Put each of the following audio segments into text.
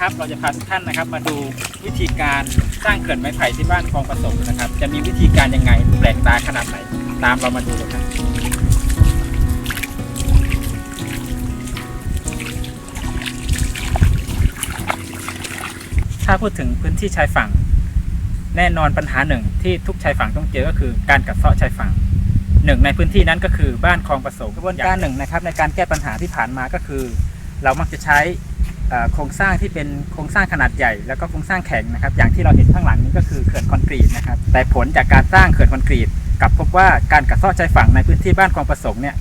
นะครับ เราจะพาทุกท่านนะครับ มาดูวิธีการสร้างเขื่อนไม้ไผ่ที่บ้านคลองประสงนะครับ จะมีวิธีการยังไงแปลกตาขนาดไหน ตามเรามาดูเลยครับถ้าพูดถึงพื้นที่ชายฝั่ง แน่นอนปัญหาหนึ่งที่ทุกชายฝั่งต้องเจอก็คือการกัดเซาะชายฝั่งหนึ่งในพื้นที่นั้นก็คือบ้านคลองประสงกระบวนการหนึ่งนะครับในการแก้ปัญหาที่ผ่านมาก็คือ เรามักจะใช้ โครงสร้างที่เป็นโครงสร้างขนาดใหญ่แล้วก็โครงสร้างแข็งนะครับ อย่างที่เราเห็นข้างหลังนี้ก็คือเขื่อนคอนกรีตนะครับ แต่ผลจากการสร้างเขื่อนคอนกรีตกลับพบว่าการกัดเซาะชายฝั่งในพื้นที่บ้านคลองประสงค์เนี่ย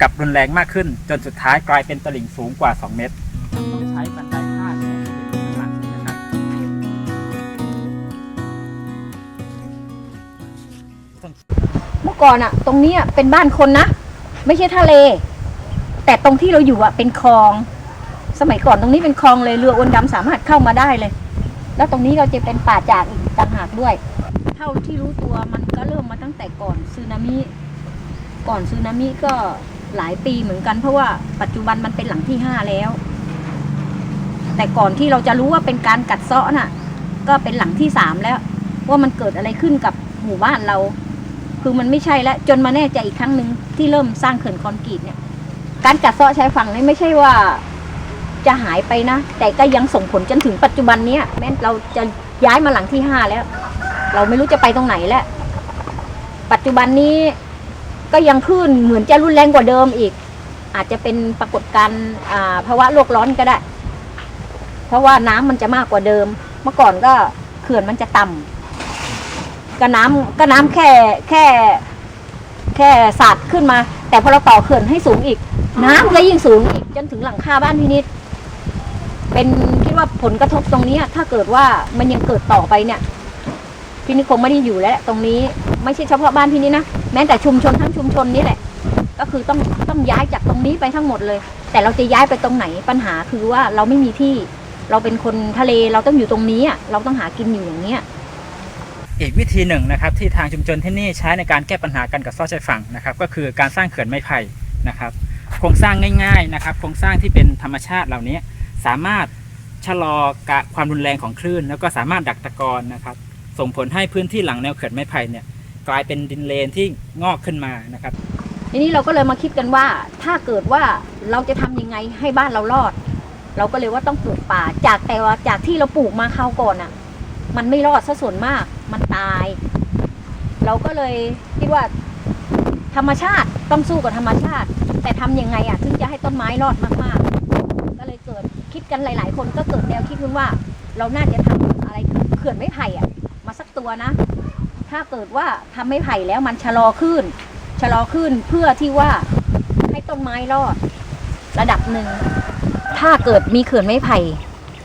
กลับรุนแรงมากขึ้น จนสุดท้ายกลายเป็นตลิ่งสูงกว่า 2 เมตรต้องใช้บันไดพาดเนี่ยที่เป็นข้างหลังนี้นะครับเมื่อก่อนอะตรงนี้เป็นบ้านคนนะ ไม่ใช่ทะเล แต่ตรงที่เราอยู่อะเป็นคลอง สมัยก่อนตรงนี้เป็นคลองเลยเรืออวนดำสามารถเข้ามาได้เลย แล้วตรงนี้เราจะเป็นป่าจากอีกต่างหากด้วย เท่าที่รู้ตัวมันก็เริ่มมาตั้งแต่ก่อนสึนามิ ก่อนสึนามิก็หลายปีเหมือนกัน เพราะว่าปัจจุบันมันเป็นหลังที่ห้าแล้ว แต่ก่อนที่เราจะรู้ว่าเป็นการกัดเซาะน่ะ ก็เป็นหลังที่สามแล้ว ว่ามันเกิดอะไรขึ้นกับหมู่บ้านเรา คือมันไม่ใช่แล้วจนมาแน่ใจอีกครั้งหนึ่งที่เริ่มสร้างเขื่อนคอนกรีตเนี่ย การกัดเซาะชายฝั่งนี่ไม่ใช่ว่า จะหายไปนะ แต่ก็ยังส่งผลจนถึงปัจจุบันเนี้ยแม้เราจะย้ายมาหลังที่ห้าแล้ว เราไม่รู้จะไปตรงไหนแล้ว ปัจจุบันนี้ก็ยังขึ้นเหมือนจะรุนแรงกว่าเดิมอีก อาจจะเป็นปรากฏการณ์ภาวะโลกร้อนก็ได้ เพราะว่าน้ำมันจะมากกว่าเดิม เมื่อก่อนก็เขื่อนมันจะต่ำก็น้ำก็น้ำแค่แค่ แค่สาดขึ้นมา แต่พอเราต่อเขื่อนให้สูงอีก น้ำก็ยิ่งสูงอีกจนถึงหลังคาบ้านพี่นิด เป็นคิดว่าผลกระทบตรงนี้ถ้าเกิดว่ามันยังเกิดต่อไปเนี่ยพี่นิคงไม่ได้อยู่แล้ว ตรงนี้ไม่ใช่เฉพาะบ้านพี่นิดนะแม้แต่ชุมชนทั้งชุมชนนี่แหละ ก็คือต้องต้องย้ายจากตรงนี้ไปทั้งหมดเลย แต่เราจะย้ายไปตรงไหนปัญหาคือว่าเราไม่มีที่เราเป็นคนทะเลเราต้องอยู่ตรงนี้เราต้องหากินอยู่อย่างเนี้ยอีกวิธีหนึ่งนะครับที่ทางชุมชนที่นี่ใช้ในการแก้ปัญหาการกัดเซาะชายฝั่งนะครับก็คือการสร้างเขื่อนไม้ไผ่นะครับ โครงสร้างง่ายๆนะครับ โครงสร้างที่เป็นธรรมชาติเหล่านี้ สามารถชะลอกะความรุนแรงของคลื่น แล้วก็สามารถดักตะกอนนะครับ ส่งผลให้พื้นที่หลังแนวเขื่อนไม้ไผ่เนี่ยกลายเป็นดินเลนที่งอกขึ้นมานะครับทีนี้เราก็เลยมาคิดกันว่าถ้าเกิดว่าเราจะทำยังไงให้บ้านเรารอด เราก็เลยว่าต้องปลูกป่า จากแต่ว่าจากที่เราปลูกมาคราวก่อนอะ มันไม่รอดซะส่วนมาก มันตาย เราก็เลยคิดว่า ธรรมชาติต้องสู้กับธรรมชาติ แต่ทำยังไงอะถึงจะให้ต้นไม้รอดมากๆก็เลยเกิด คิดกันหลาย ๆ คนก็เกิดแนวคิดขึ้นว่า เราน่าจะทำอะไรเขื่อนไม้ไผ่อะมาสักตัวนะ ถ้าเกิดว่าทำไม้ไผ่แล้วมันชะลอขึ้น ชะลอขึ้นเพื่อที่ว่าให้ต้นไม้รอด ระดับหนึ่ง ถ้าเกิดมีเขื่อนไม้ไผ่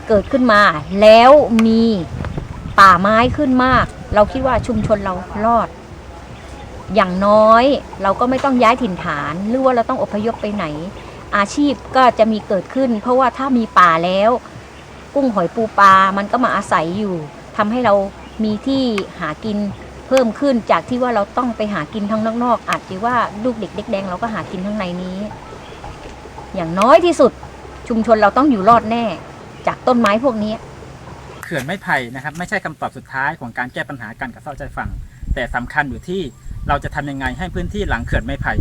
เกิดขึ้นมา แล้วมีป่าไม้ขึ้นมาก เราคิดว่าชุมชนเรารอด อย่างน้อยเราก็ไม่ต้องย้ายถิ่นฐาน หรือว่าเราต้องอพยพไปไหน อาชีพก็จะมีเกิดขึ้น เพราะว่าถ้ามีป่าแล้ว กุ้งหอยปูปลา มันก็มาอาศัยอยู่ทำให้เรามีที่หากินเพิ่มขึ้นจากที่ว่าเราต้องไปหากินทางนอกๆอาจจะว่าลูกเด็กเด็กแดงเราก็หากินข้างในนี้ อย่างน้อยที่สุดชุมชนเราต้องอยู่รอดแน่ จากต้นไม้พวกนี้เขื่อนไม้ไผ่นะครับ ไม่ใช่คำตอบสุดท้ายของการแก้ปัญหาการกัดเซาะชายฝั่ง แต่สำคัญอยู่ที่เราจะทำยังไงให้พื้นที่หลังเขื่อนไม้ไผ่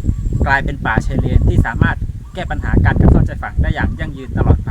กลายเป็นป่าชายเลนที่สามารถ แก้ปัญหาการกระเซาะชายฝั่งได้อย่างยั่งยืนตลอดไป